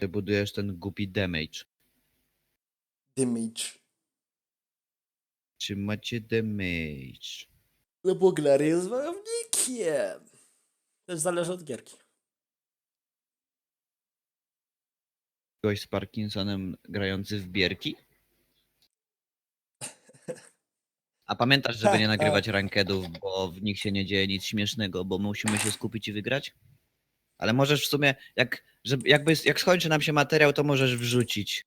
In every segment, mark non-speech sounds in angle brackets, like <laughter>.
Ty budujesz ten głupi damage. Damage. Czy macie damage? No bo Glary jest wojownikiem. Też zależy od gierki. Gość z Parkinsonem grający w bierki? A pamiętasz, żeby nie nagrywać rankedów, bo w nich się nie dzieje nic śmiesznego, bo musimy się skupić i wygrać? Ale możesz w sumie, jak, żeby, jakby, jak skończy nam się materiał, to możesz wrzucić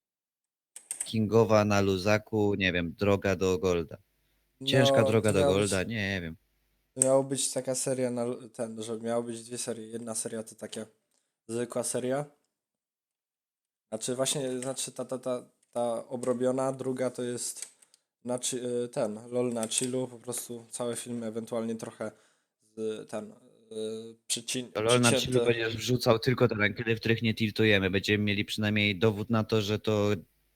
Kingowa na luzaku, nie wiem, droga do Golda. Ciężka No, droga do Golda, Być, nie wiem. miało być taka seria na ten, że miało być dwie serie. Jedna seria to taka zwykła seria. Znaczy właśnie, znaczy ta, ta, ta, ta obrobiona, druga to jest na ten, lol na chillu, po prostu cały film, ewentualnie trochę z, ten, przycin, LOL na przycięte. będziesz wrzucał tylko te rankedy, w których nie tiltujemy. Będziemy mieli przynajmniej dowód na to, że to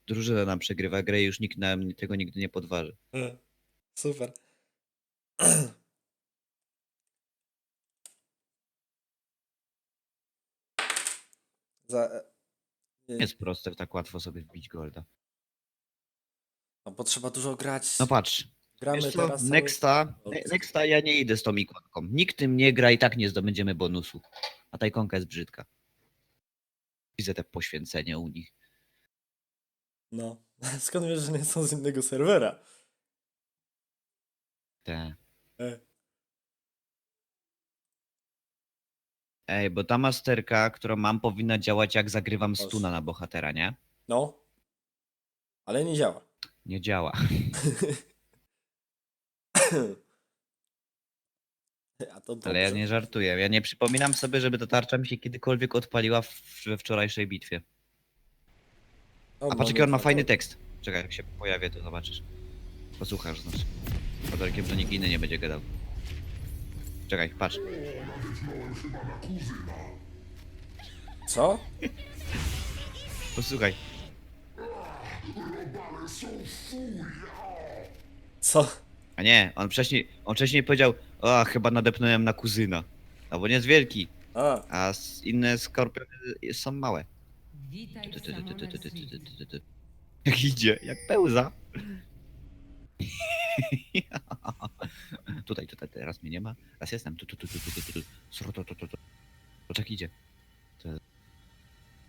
drużyna nam przegrywa grę i już nikt nam tego nigdy nie podważy. E, Super. <clears throat> Za, Nie jest proste tak łatwo sobie wbić Golda. no bo trzeba dużo grać. No patrz, Gramy wiesz co, teraz. Nexta, ne- Nexta ja nie idę z tą ikonką. Nikt tym nie gra i tak nie zdobędziemy bonusu. A ta ikonka jest brzydka. Widzę te poświęcenie u nich. No. <laughs> Skąd wiesz, że nie są z innego serwera? Te. E, Ej, bo ta masterka, którą mam, powinna działać jak zagrywam Proszę. stuna na bohatera, nie? No. Ale nie działa. Nie działa. <laughs> A to dobrze. Ale ja nie żartuję. Ja nie przypominam sobie, żeby ta tarcza mi się kiedykolwiek odpaliła w, we wczorajszej bitwie. O, A patrz, jaki on ma fajny to- tekst. Czekaj, jak się pojawię, to zobaczysz. Posłuchasz, znaczy. Pod warunkiem, że nikt inny nie będzie gadał. Czekaj, patrz. Co? Posłuchaj. Co? A nie, on wcześniej, on wcześniej powiedział, o, chyba nadepnąłem na kuzyna. No bo nie jest wielki, A, a s- inne skorpiony są małe. Witaj. Jak idzie, jak pełza. tutaj, tutaj, teraz mnie nie ma. Raz jestem. Tu, tu, tu, tu, tu, tu, tu, tu. Sru, tu, tu, tu, tu. Patrz jak idzie.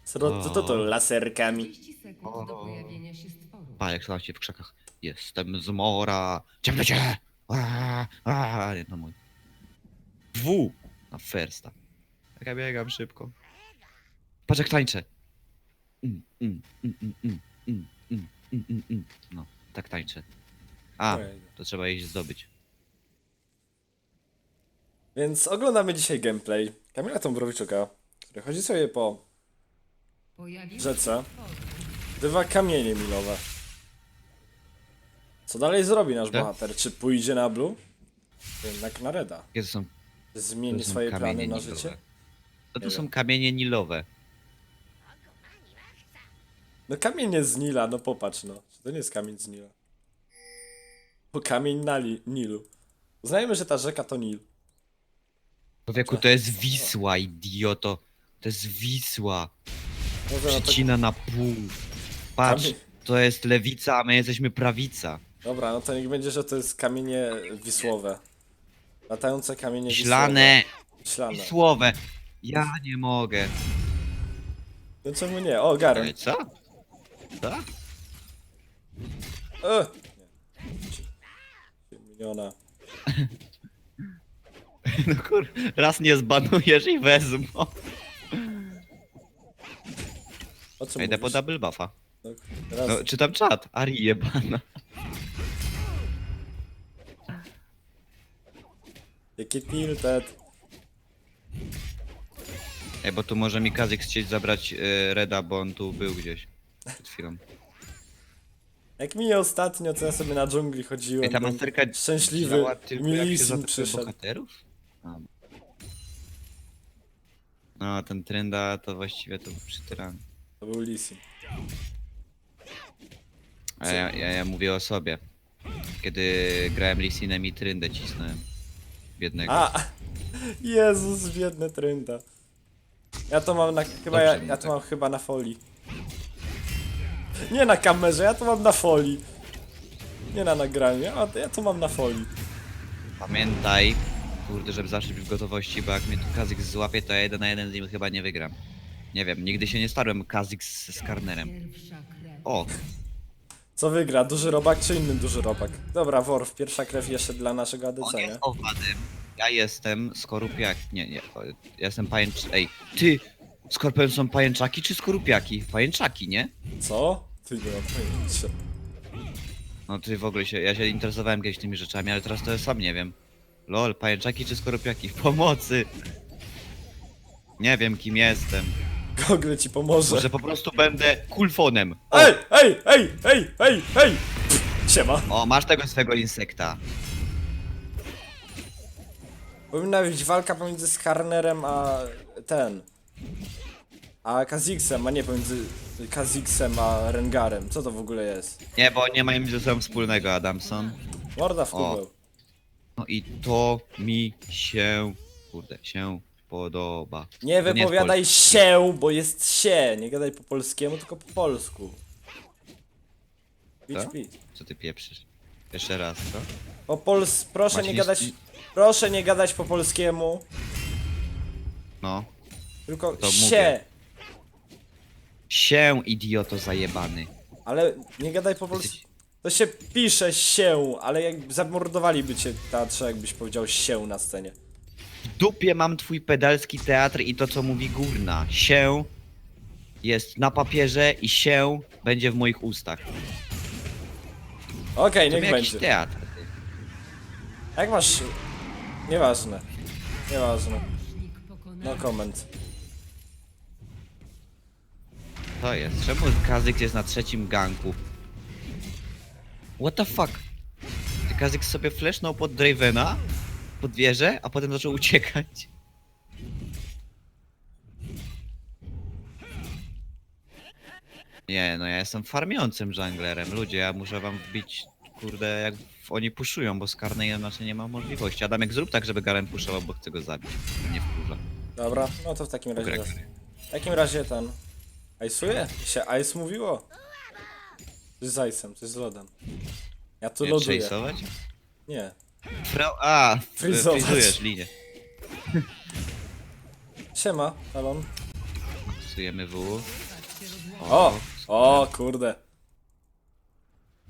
co to, to, to, to laserkami? 30 sekund do O. pojawienia się stworu. Pa, jak słuchajcie w krzakach. Jestem z mora. Ciemnocie! Aaa, aaa, Nie, no mój. W! Na firsta. Jak ja biegam szybko. Patrz jak tańczę. Mm, mm, mm, mm, mm, mm, mm, mm, mm, mm. No, tak tańczę. A, to trzeba iść zdobyć. Więc oglądamy dzisiaj gameplay Kamila Tombrowiczuka, który chodzi sobie po Pojawił rzece. stworu. Bywa kamienie milowe. Co dalej zrobi nasz Tak? bohater? Czy pójdzie na blue? Jednak na reda. Jakie to są, Zmieni to są swoje plany kamienie na nilowe? życie? To tu Nie są kamienie nilowe. No kamień z Nila, no popatrz no. Czy To nie jest kamień z Nila. Bo kamień na li- Nilu. Uznajmy, że ta rzeka to Nil. Człowieku, to jest Wisła, idioto. To jest Wisła. Może na to... Przecina na pół. Patrz, Kamień- to jest lewica, a my jesteśmy prawica. Dobra, no to niech będzie, że to jest kamienie wisłowe. Latające kamienie Ślane, wisłowe. Ślane. wisłowe. Ja nie mogę. No czemu nie? O, Garen. Co? Co? E! Nie. <laughs> No kur... Raz nie zbanujesz i wezmą. O czym Idę po mówisz? double buffa. No, teraz... No, czytam czat. Ari jebana. Jaki tilted. Ej, bo tu może mi Kazik chcieć zabrać y, Reda, bo on tu był gdzieś. Przed chwilą. Jak mi ostatnio, co ja sobie na dżungli chodziłem. Ej, ta byłem masterka Szczęśliwy. działa tylko jak się Milisim przyszedł. bohaterów? A. No, ten trenda to właściwie to przytyrany. To był Lisim. A ja, ja, ja mówię o sobie. Kiedy grałem Lisinem i tryndę cisnąłem. Biednego. A! Jezus, biedny trynda. Ja to mam na... chyba ja, Dobrze, ja tak. to mam chyba na folii. Nie na kamerze, ja to mam na folii. Nie na nagraniu, a ja to mam na folii. Pamiętaj, kurde, żeby zawsze być w gotowości, bo jak mnie tu Kazik złapie, to ja jeden na jeden z nim chyba nie wygram. Nie wiem, nigdy się nie starłem Kazik z, z Karnerem. O, Co wygra, duży robak czy inny duży robak? Dobra, Worf, pierwsza krew jeszcze dla naszego on ADC, nie? jest owadem, ja jestem skorupiak, nie, nie, ja jestem pajęcz... Ej, ty, skorpion są pajęczaki czy skorupiaki? Pajęczaki, nie? Co? Ty nie mam pojęcia. No ty w ogóle się, ja się interesowałem kiedyś tymi rzeczami, ale teraz to ja sam nie wiem. Lol, pajęczaki czy skorupiaki? <laughs> Pomocy! Nie wiem kim jestem. Google ci pomoże. Może po prostu będę kulfonem. O, Ej, ej, ej, ej, ej, ej! Pff, Siema. o masz tego swego insekta. Powinna być walka pomiędzy Skarnerem a ten. A Kaziksem, a nie pomiędzy Kaziksem a Rengarem. Co to w ogóle jest? Nie, bo nie mają ze sobą wspólnego, Adamson. Morda w O. kubeł. No i to mi się, kurde, się podoba. Nie To jest wypowiadaj się, bo jest się. Nie gadaj po polskiemu, tylko po polsku. Pić, Co? pić. Co ty pieprzysz? Jeszcze raz, co? Po pols... Proszę Macie nie gadać... Proszę nie gadać po polskiemu, No. tylko To się. mówię. Się, idioto zajebany. Ale nie gadaj po polsku. Jesteś- To się pisze się, ale jak zamordowaliby cię teatrze, jakbyś powiedział się na scenie. W dupie mam twój pedalski teatr i to, co mówi górna. Się jest na papierze i się będzie w moich ustach. Okej, To niech jakiś będzie. teatr. Jak masz... Nieważne. Nieważne. No koment. To jest. Czemu Kazyk jest na trzecim ganku? What the fuck? Kazyk sobie flashnął pod Dravena, pod wieżę, a potem zaczął uciekać. Nie, no ja jestem farmiącym junglerem. Ludzie, ja muszę wam wbić, kurde, jak oni puszują, bo z karnej inaczej nie ma możliwości. Adamek, zrób tak, żeby Garen puszował, bo chcę go zabić. Nie wkurza. Dobra, no to w takim razie... W takim razie ten... Ice'uje? Się Ice mówiło? Coś z Ice'em, coś z lodem. Ja tu Nie loduję. chase'ować? Nie. Fra a, Freezować. frizujesz linię. Siema, Talon. Psujemy W. O! O, kurde.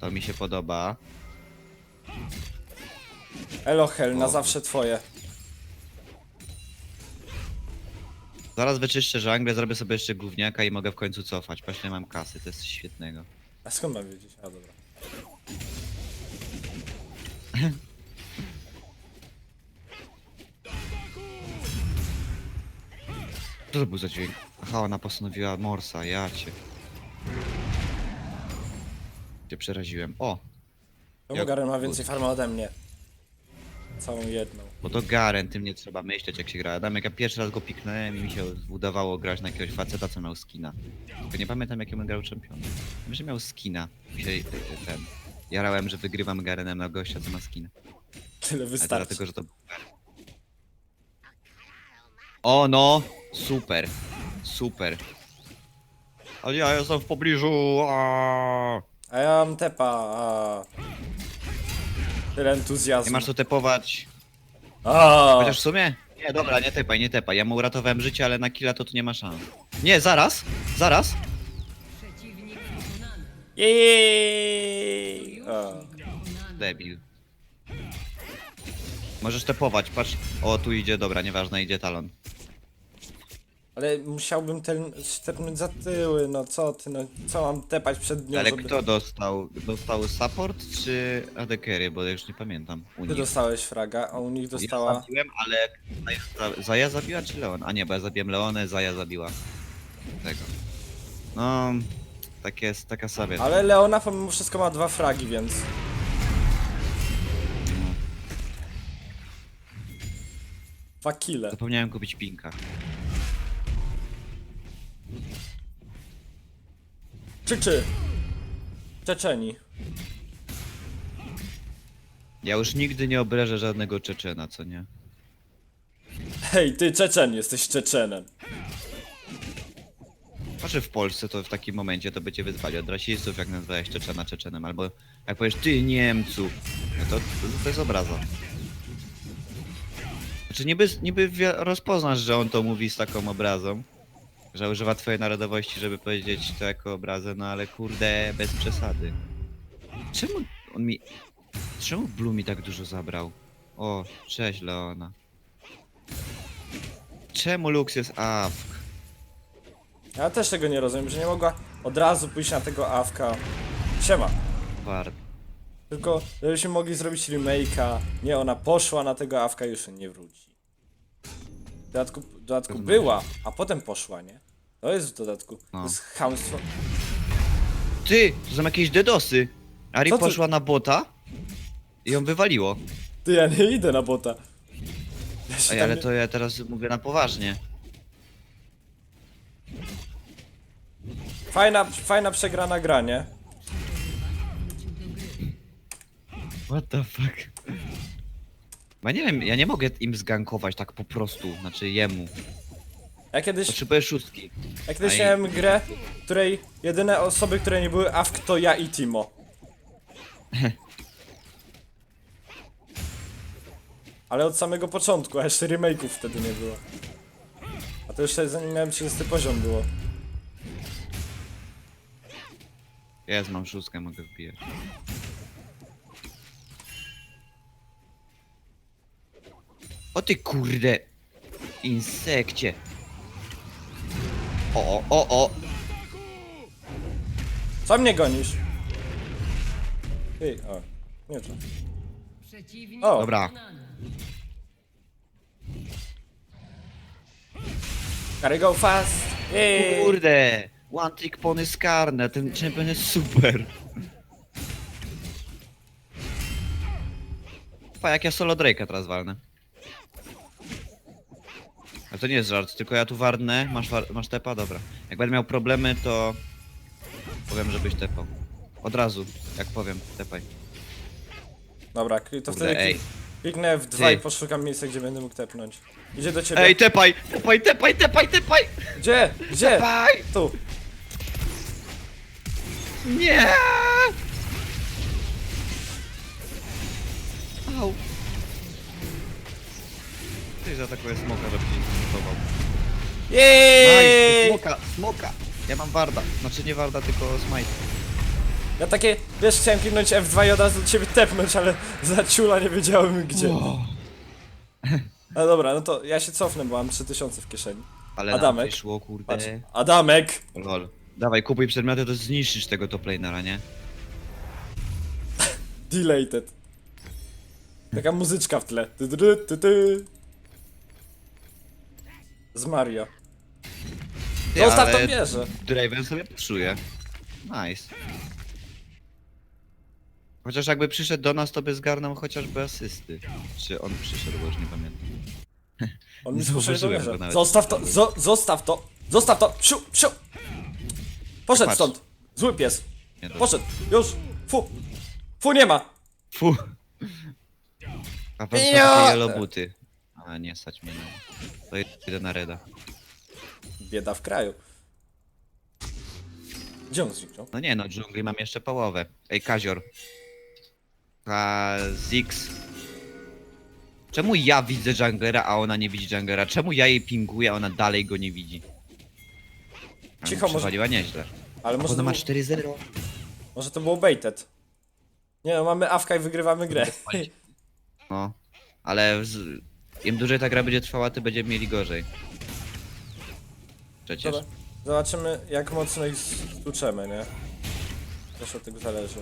To mi się podoba. Elo Hell, na O. zawsze twoje. Zaraz wyczyszczę żanglę, zrobię sobie jeszcze gówniaka i mogę w końcu cofać. Właśnie mam kasy, to jest coś świetnego. A skąd mam wiedzieć? A dobra. <laughs> Co to był za dźwięk? Aha, ona postanowiła Morsa, ja cię. Cię przeraziłem. O, Czemu Jak- Garen ma więcej farmy ode mnie? Całą jedną. bo to Garen, tym nie trzeba myśleć jak się gra. Adam, jak ja pierwszy raz go piknąłem i mi się udawało grać na jakiegoś faceta, co miał skina. Tylko nie pamiętam jakim on grał czempion. Wiem, że miał skina. Mi się y, y, ten... Jarałem, że wygrywam Garenem na gościa, co ma skina. Tyle Ale wystarczy. dlatego, że to... O no! Super! Super! Ale ja jestem w pobliżu! aaaa. A ja mam tepa, a... Tyle entuzjazmu. Nie masz co tepować. A, Chociaż w sumie... Nie, dobra, nie tepaj, nie tepaj. Ja mu uratowałem życie, ale na killa to tu nie ma szans. Nie, zaraz! Zaraz! Jej! A. Debil. Możesz tepować, patrz. O, tu idzie, dobra, nieważne, idzie talon. Ale musiałbym ten tepnąć za tyły, no co ty, no co mam tepać przed nią, Ale żeby... kto dostał? Dostał support czy AD carry, bo ja już nie pamiętam. U Ty nich. dostałeś fraga, a u nich Ja dostała... zabiłem, ale Zaja- Zaja zabiła czy Leon? A nie, bo ja zabiłem Leonę, Zaja zabiła. Tego. No, tak jest, taka sobie. Ale Leona pomimo wszystko ma dwa fragi, więc... Dwa kile. Zapomniałem kupić pinka. Czy czy? Czeczeni. Ja już nigdy nie obrażę żadnego Czeczena, co nie? Hej, ty Czeczen, jesteś Czeczenem. Może w Polsce to w takim momencie to by cię wyzwali od rasistów, jak nazwałeś Czeczena Czeczenem, albo jak powiesz ty Niemcu, no to, to, to jest obraza. Znaczy niby, niby rozpoznasz, że on to mówi z taką obrazą, że używa twojej narodowości, żeby powiedzieć to jako obrazę, no ale kurde, bez przesady. Czemu on mi... Czemu Blue mi tak dużo zabrał? O, cześć Leona. Czemu Lux jest AFK? Ja też tego nie rozumiem, że nie mogła od razu pójść na tego awka. Siema. Wart. Tylko, żebyśmy mogli zrobić remake'a. Nie, ona poszła na tego awka i już nie wróci. W dodatku, w dodatku była, a potem poszła, nie? To jest w dodatku. To No. jest chamstwo. Ty, to są jakieś dedosy. Ari Co ty- poszła na bota i ją wywaliło. Ty, ja nie idę na bota. Ja się Ej, tam ale nie- to ja teraz mówię na poważnie. Fajna, fajna przegrana gra, nie? What the fuck? Bo ja nie wiem, ja nie mogę im zgankować tak po prostu, znaczy jemu. Ja kiedyś, Potrzebuję szóstki. ja kiedyś Aj. miałem grę, w której jedyne osoby, które nie były awk to ja i Timo. <laughs> Ale od samego początku, a jeszcze remake'ów wtedy nie było. A to jeszcze zanim miałem 30 poziom było. Jest, mam szóstkę, mogę wbijać. O ty kurde! Insekcie! O, o, o, o! Co mnie gonisz? Ty, o, nie to. Przeciwnik O. Dobra. Gotta go fast! Jej! Kurde! One trick pony skarne, ten champion jest super! Pa, jak ja solo Drake'a teraz walnę. Ale to nie jest żart, tylko ja tu warnę. Masz, war masz tepa? Dobra. Jak będę miał problemy, to... Powiem, żebyś tepał. Od razu, jak powiem, tepaj. Dobra, kli- to Kurde, wtedy ej. klik- kliknę w dwa Ty. i poszukam miejsca, gdzie będę mógł tepnąć. Idzie do ciebie. Ej, tepaj! Tepaj, tepaj, tepaj, tepaj! Gdzie? Gdzie? Tepaj! Tu. Nie! Au. Ty zaatakuje smoka, żeby się Nice, Jej! smoka, smoka! Ja mam warda, znaczy nie warda, tylko smite. Ja takie, wiesz, chciałem kliknąć F2 i od razu do ciebie tepnąć, ale za ciula nie wiedziałem gdzie. Wow. No dobra, no to ja się cofnę, bo mam 3000 w kieszeni. Ale Adamek. nam wyszło, Patrz, kurde. Adamek! Lol. Dawaj, kupuj przedmioty, to zniszczysz tego top lanera, nie? <laughs> Deleted. Taka muzyczka w tle. Ty, ty, ty, ty, ty. Z Mario. Ty, Zostaw ale tą wieżę. Draven sobie poczuje. Nice. Chociaż jakby przyszedł do nas, to by zgarnął chociażby asysty. Czy on przyszedł, bo już nie pamiętam. <laughs> On mi słyszy zauważyłem wieżę. go nawet. Zostaw to, zo, zostaw to, zostaw to, psiu, psiu. Poszedł Patrz. stąd. Zły pies. Nie. Poszedł, już. Fu. Fu nie ma. Fu. <laughs> A po prostu takie jelobuty. A nie, stać mnie na... To idę na reda. Bieda w kraju. Gdzie on zniknął? No nie no, dżungli mam jeszcze połowę. Ej, Kazior. A Zix. Czemu ja widzę junglera, a ona nie widzi junglera? Czemu ja jej pinguję, a ona dalej go nie widzi? Cicho, może- przewaliła nieźle. Ale może, ona ma to, 4-0. może to było baited. Nie no, mamy awka i wygrywamy grę. No. Ale z... im dłużej ta gra będzie trwała, tym będziemy mieli gorzej. Przecież. Dobra. Zobaczymy jak mocno ich stłuczemy, nie? Też od tego zależy.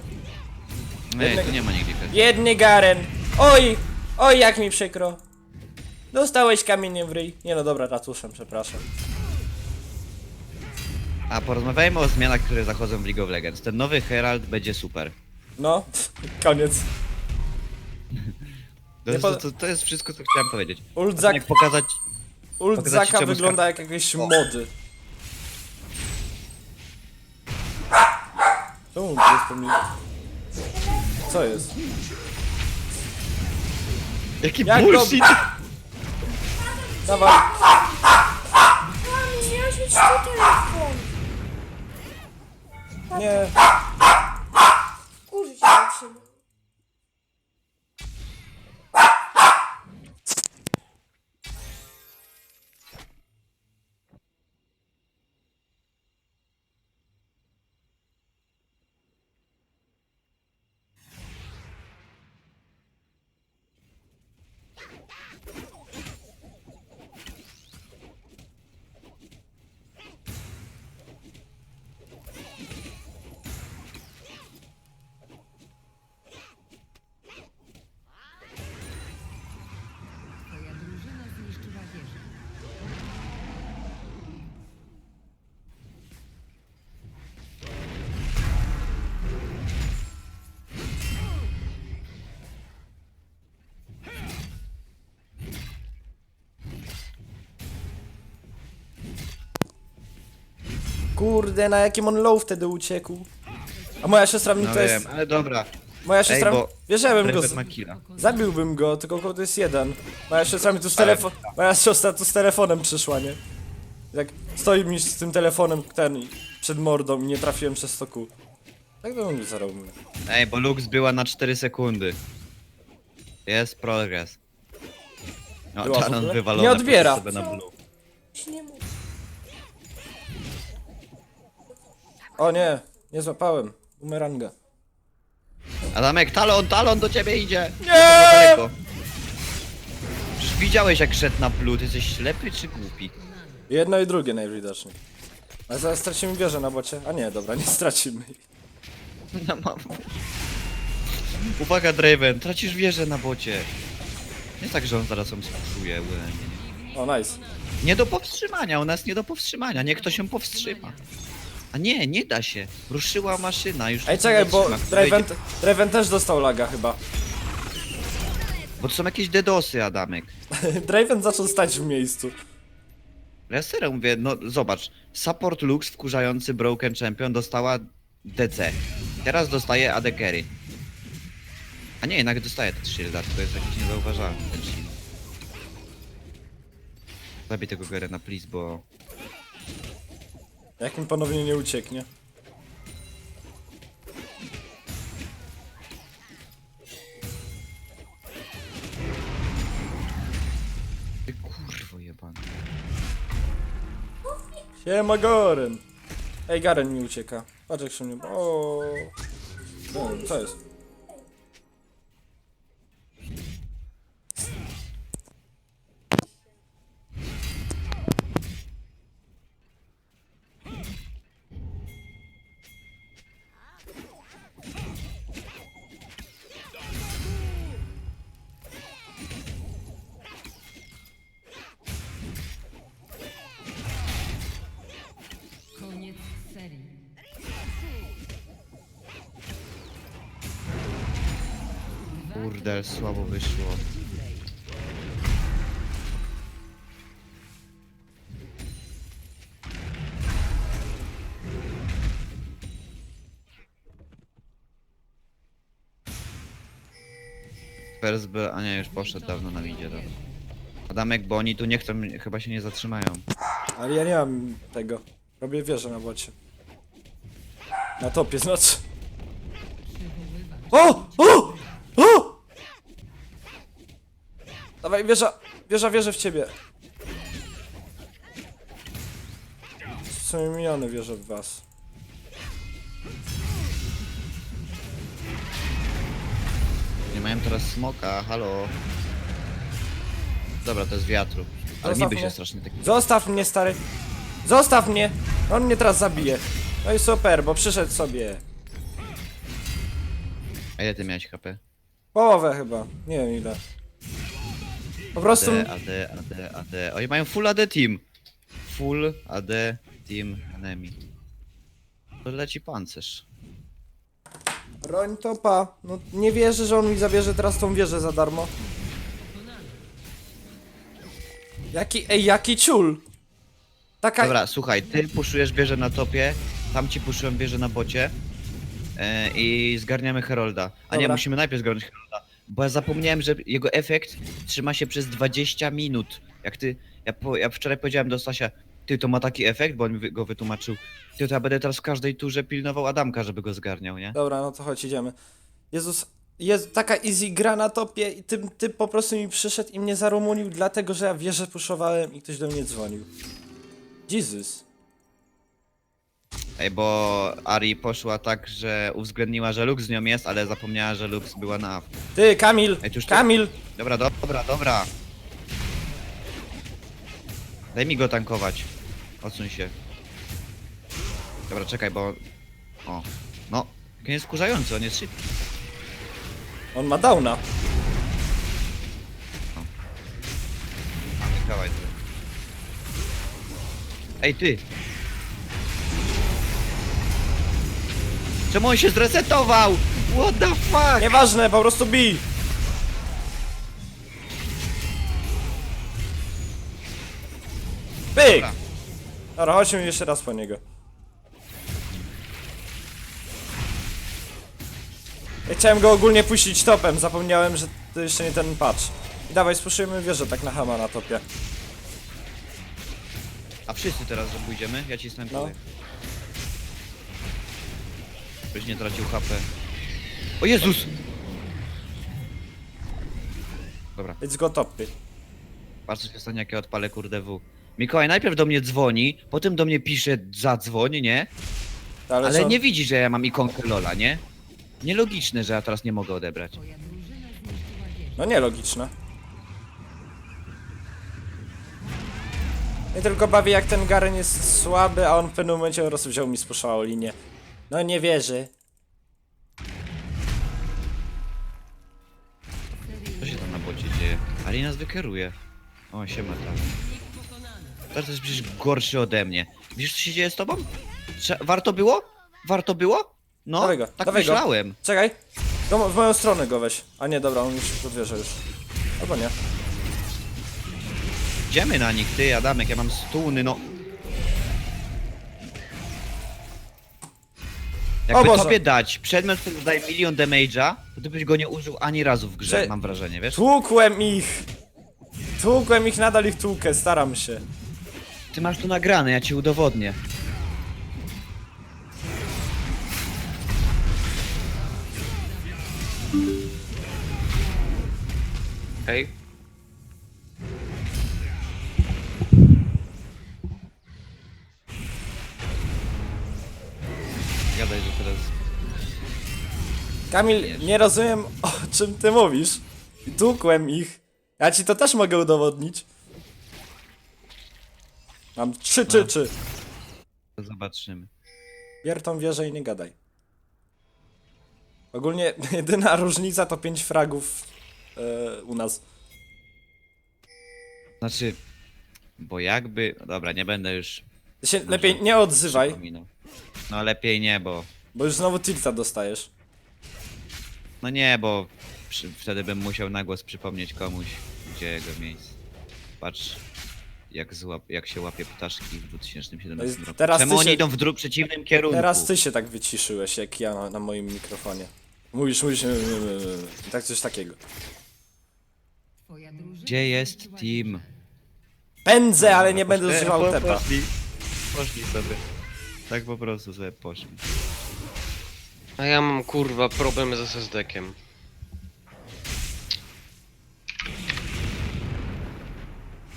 Ej, tu nie ma Kazior. Biedny Garen! Oj! Oj, jak mi przykro. Dostałeś kamieniem w ryj. Nie no dobra, ratuszem, przepraszam. A porozmawiajmy o zmianach, które zachodzą w League of Legends. Ten nowy Herald będzie super. No, <laughs> koniec. To, Nie jest, to, to jest wszystko, co chciałem powiedzieć. Ult, Jak pokazać... ult pokazać ci, Zaka czemu wygląda skar- jak jakieś mody. Czemu jest? Co jest? Jaki Jak bullshit! Dawaj! Mami, miałeś mieć tu telefon. Nie. Kurde, na jakim on low wtedy uciekł. A moja siostra mi No to wiem, jest... ale dobra. Moja siostra... bo bym go... Z- ma killa. Zabiłbym go, tylko to jest jeden. Moja siostra mi tu z telefon... Moja siostra tu z telefonem przyszła, nie? Jak stoi mi z tym telefonem ten przed mordą i nie trafiłem przez to kół. Tak bym zarobił. Ej, bo Lux była na 4 sekundy. Jest progres. No, Była w Talon ogóle? wywalony Nie odbiera. sobie na blue. Nie. O nie, nie złapałem. Bumeranga. Adamek, Talon, Talon do ciebie idzie! Nie! Daleko. Przecież widziałeś jak szedł na blue, ty jesteś ślepy czy głupi? Jedno i drugie najwidoczniej. Ale zaraz stracimy wieżę na bocie. A nie, dobra, nie stracimy. <laughs> No mam. Uwaga Draven, tracisz wieżę na bocie. Nie tak, że on zaraz ją spuszuje. O, nice. Nie do powstrzymania, u nas nie do powstrzymania, niech ktoś się powstrzyma. A nie, nie da się. Ruszyła maszyna, już Ej, czekaj, bo. Draven, Draven też dostał laga chyba. <laughs> Bo to są jakieś dedosy, Adamek. <laughs> Draven zaczął stać w miejscu. Ja serio mówię, no zobacz, Support Lux wkurzający Broken Champion dostała DC. Teraz dostaje AD Carry. A nie, jednak dostaje ten shielda, to jest jakiś niezauważalny ten shield. Zabij tego Garena, please, bo... Jak mi ponownie nie ucieknie. Ty kurwo jebany. Siema Garen. Ej, Garen mi ucieka. Patrz jak się mnie... O. Co jest? Kurde, słabo wyszło. B, a nie, już poszedł dawno na widzie, dobra. Adamek, bo oni tu nie chcą, chyba się nie zatrzymają. Ale ja nie mam tego. Robię wieżę na bocie. Na topie, znaczy. O! Dawaj, wieża! Wieża, wierzę w ciebie. Są miniony, wierzę w was. Nie mają teraz smoka, halo. Dobra, to jest wiatru. Ale Zostaw by się mnie. strasznie taki... Zostaw mnie, stary. Zostaw mnie! On mnie teraz zabije. No i super, bo przyszedł sobie. A ile ty miałeś HP? Połowę chyba. Nie wiem ile. Po prostu... AD, AD, AD, AD. Oni mają full AD team. Full AD team enemy. To leci pancerz. Roń topa. No nie wierzę, że on mi zabierze teraz tą wieżę za darmo. Jaki, ej, jaki ciul. Taka... Dobra, słuchaj, ty puszujesz wieżę na topie, tam ci puszują wieżę na bocie e, i zgarniamy Herolda. A nie, Dobra. musimy najpierw zgarnąć Herolda, bo ja zapomniałem, że jego efekt trzyma się przez 20 minut. Jak ty, ja, po, ja wczoraj powiedziałem do Stasia, Ty, to ma taki efekt, bo on go wytłumaczył. Ty, to ja będę teraz w każdej turze pilnował Adamka, żeby go zgarniał, nie? Dobra, no to chodź, idziemy. Jezus, jest taka easy gra na topie i ty, ty po prostu mi przyszedł i mnie zarumunił dlatego, że ja wieżę puszowałem i ktoś do mnie dzwonił. Jezus. Ej, bo Ari poszła tak, że uwzględniła, że Lux z nią jest, ale zapomniała, że Lux była na... Ty, Kamil! Ej, to już Kamil! Dobra, dobra, dobra. Daj mi go tankować. Odsuń się. Dobra, czekaj, bo... O. No. Jaki jest skurzający, on jest szybki. On ma downa. Dawaj, ty. Ej, ty! Czemu on się zresetował? What the fuck? Nieważne, po prostu bij! Pyk! Dobra. Dobra, chodźmy jeszcze raz po niego. Ja chciałem go ogólnie puścić topem, zapomniałem, że to jeszcze nie ten patch. I dawaj, spuszczujemy wieżę tak na hama na topie. A wszyscy teraz, że pójdziemy? Ja ci No. snajpuję. Byś nie tracił HP. O Jezus! Dobra, Let's go topy. patrz co się stanie jak ja odpalę kurde W. Mikołaj najpierw do mnie dzwoni, potem do mnie pisze zadzwoń, nie? Ale, Ale nie widzi, że ja mam ikonkę Lola, nie? Nielogiczne, że ja teraz nie mogę odebrać. No nielogiczne. Mnie tylko bawi jak ten Garen jest słaby, a on w pewnym momencie po prostu wziął mi spuszczał linię. No nie wierzy. Co się tam na bocie dzieje? Ali nas wykieruje. O, siema tam. To jest przecież gorszy ode mnie. Wiesz co się dzieje z tobą? Trze- warto było? Warto było? No, Dawaj go, tak dawaj go. myślałem. Czekaj. Mo- w moją stronę go weź. A nie, dobra, on już podwierza już. Albo nie. Idziemy na nich, ty Adamek, ja mam stuny, no. Jakby Boże. tobie dać przedmiot, który daje milion damage'a, to ty byś go nie użył ani razu w grze, Że- mam wrażenie, wiesz? Tłukłem ich! Tłukłem ich, nadal ich tłukę, staram się. Ty masz to nagrane, ja ci udowodnię. Hej. Gadaj, że teraz... Kamil, nie rozumiem o czym ty mówisz. Tłukłem ich. Ja ci to też mogę udowodnić. Mam trzy czy czy. To zobaczymy. Bier tą wieżę i nie gadaj. Ogólnie <laughs> jedyna różnica to 5 fragów e, u nas. Znaczy... Bo jakby... Dobra, nie będę już Ty się lepiej nie odzywaj, przypominał. No lepiej nie, bo... bo już znowu tilta dostajesz. No nie, bo przy, wtedy bym musiał na głos przypomnieć komuś, gdzie jego miejsce. Patrz, jak, złap, jak się łapie ptaszki w 2017 No i roku. teraz Czemu ty oni się- idą w dru- przeciwnym kierunku? Teraz ty się tak wyciszyłeś, jak ja na, na moim mikrofonie. Mówisz, mówisz, tak coś takiego. Twoja drużyna Gdzie jest team? Pędzę, ale nie będę E, używał tepa. Poszli, poszli sobie. Tak po prostu sobie poszli. A ja mam kurwa problemy z SSD-kiem.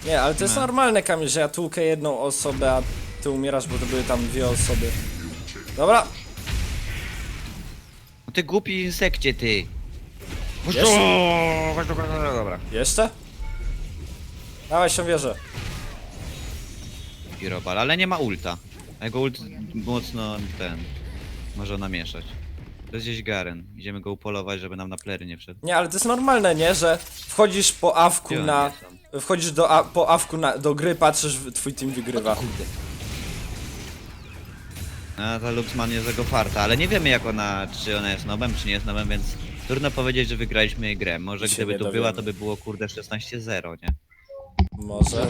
Nie, ale to jest No. normalne, Kamil, że ja tłukę jedną osobę, a ty umierasz, bo to były tam dwie osoby. Dobra, No ty głupi insekcie, ty! Chodź Jeszcze? tu! Chodź tu, Dobra. jeszcze? Dawaj się wierzę. Pirobal, ale nie ma ulta. A jego ult mocno ten... Może namieszać. To jest gdzieś Garen. Idziemy go upolować, żeby nam na plery nie wszedł. Nie, ale to jest normalne, nie? Że wchodzisz po awku Gdzie oni na... są? Wchodzisz do, a, po awku na, do gry, patrzysz, w- twój team wygrywa. A ta Luxman jest jego farta, ale nie wiemy jak ona, czy ona jest nobem, czy nie jest nobem, więc trudno powiedzieć, że wygraliśmy jej grę. Może Się gdyby nie tu dowiemy. była, to by było kurde 16-0, nie? Może.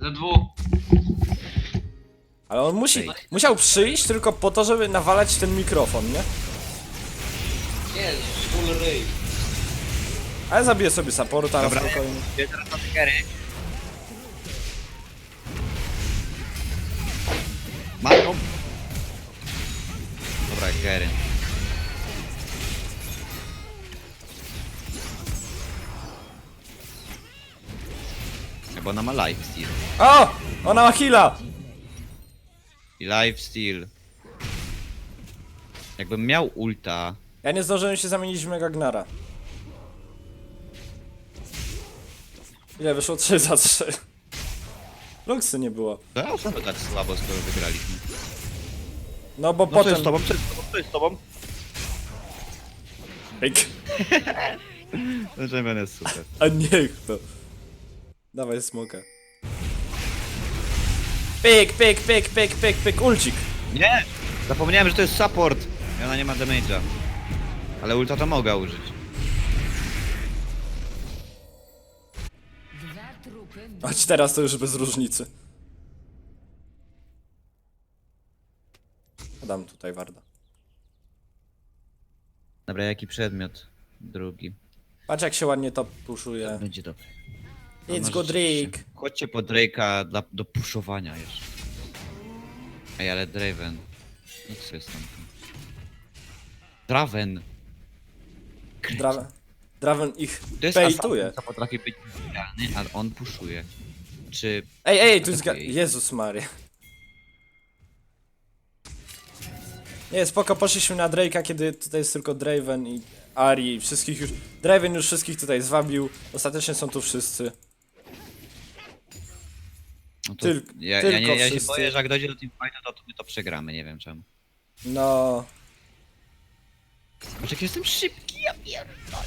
Ze dwóch. Ale on musi, Fake. musiał przyjść tylko po to, żeby nawalać ten mikrofon, nie? Jest, full ray. Ale zabiję sobie supporta na Dobra. spokojnie. Ja teraz Gary. Dobra, Geren. Bo ona ma lifesteal. O! Ona ma heala! I lifesteal. Jakbym miał ulta, Ja nie zdążyłem się zamienić w Megagnara. Ile wyszło? 3 za 3. Luxy nie było. to ja sobie tak słabo skoro wygraliśmy. No bo No co jest potem... z tobą? Co jest z tobą? Co jest z tobą? Pyk. <laughs> Ten jest super. A niech to. Dawaj smoka. Pyk, pyk, pyk, pyk, pyk, pyk, ulcik. Nie! Zapomniałem, że to jest support. I ona nie ma damage'a. Ale ulta to mogę użyć. Choć teraz to już bez różnicy. Dam tutaj Warda. Dobra, jaki przedmiot? Drugi. Patrz jak się ładnie to puszuje. Będzie dobry. No, go. Drake. Chodźcie po Drake'a dla, do puszowania jeszcze. Ej, ale Draven. Nic sobie stąd. Draven. Draven, Draven ich To jest bejtuje. assassin, co potrafi być idealny, ale on puszuje. Czy... Ej, ej, tu jest ga- Okej. Jezus Maria. Nie, spoko, poszliśmy na Drake'a, kiedy tutaj jest tylko Draven i Ari, wszystkich już... Draven już wszystkich tutaj zwabił, ostatecznie są tu wszyscy. No to Tyl- ja, ja, tylko nie, ja się wszyscy. boję, że jak dojdzie do teamfightu, to, to my to przegramy, nie wiem czemu. No... Patrz jak jestem szybki, ja pierdolę.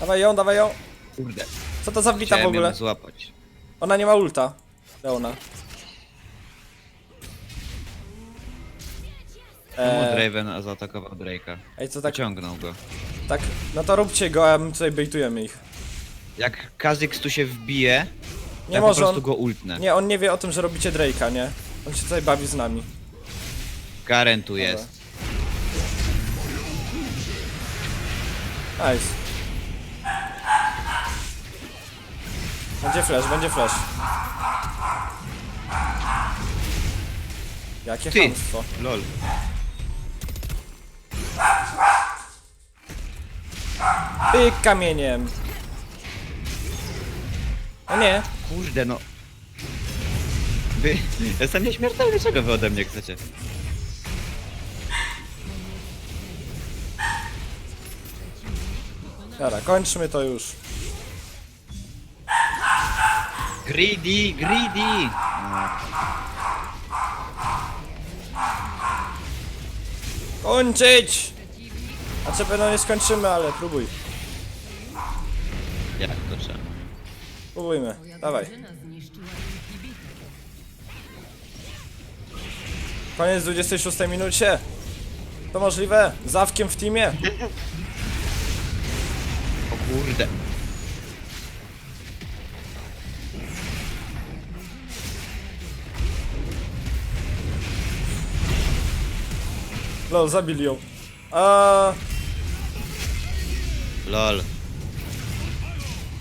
Dawaj ją, dawaj ją. Kurde, Co to za wbita w chciałem ogóle? ją złapać. Ona nie ma ulta. Leona. Czemu Eee, Draven zaatakował Drake'a? ej, co tak, Pociągnął go. tak, no to róbcie go, a my tutaj bejtujemy ich. Jak Kha'Zix tu się wbije, Nie ja może po prostu on, go ultnę. nie, on nie wie o tym, że robicie Drake'a, nie? On się tutaj bawi z nami. Garen tu jest. Nice. Będzie flash, będzie flash. Jakie Ty. Lol. Pyk kamieniem. O nie. Kurde no. Wy... Jestem nieśmiertelny, czego wy ode mnie chcecie? Dobra, kończmy to już. Greedy, greedy! Kończyć! A co pewno nie skończymy, ale próbuj. Jak to trzeba? Próbujmy. Dawaj. Koniec 26 minucie. To możliwe? Zawkiem w teamie? O kurde. Lol, zabili ją. A, Lol.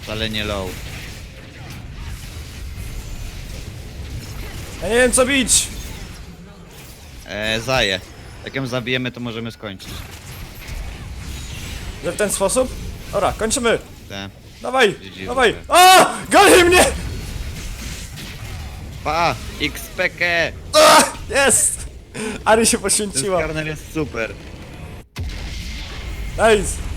Wcale nie low. Ja nie wiem co bić. Eee, zaję. Jak ją zabijemy, to możemy skończyć. Że w ten sposób? Dobra, kończymy. Te. Dawaj, GG, dawaj. A, goni mnie! Pa! XPK! A, jest! Ari się Ten poświęciła. karner jest super. Nice.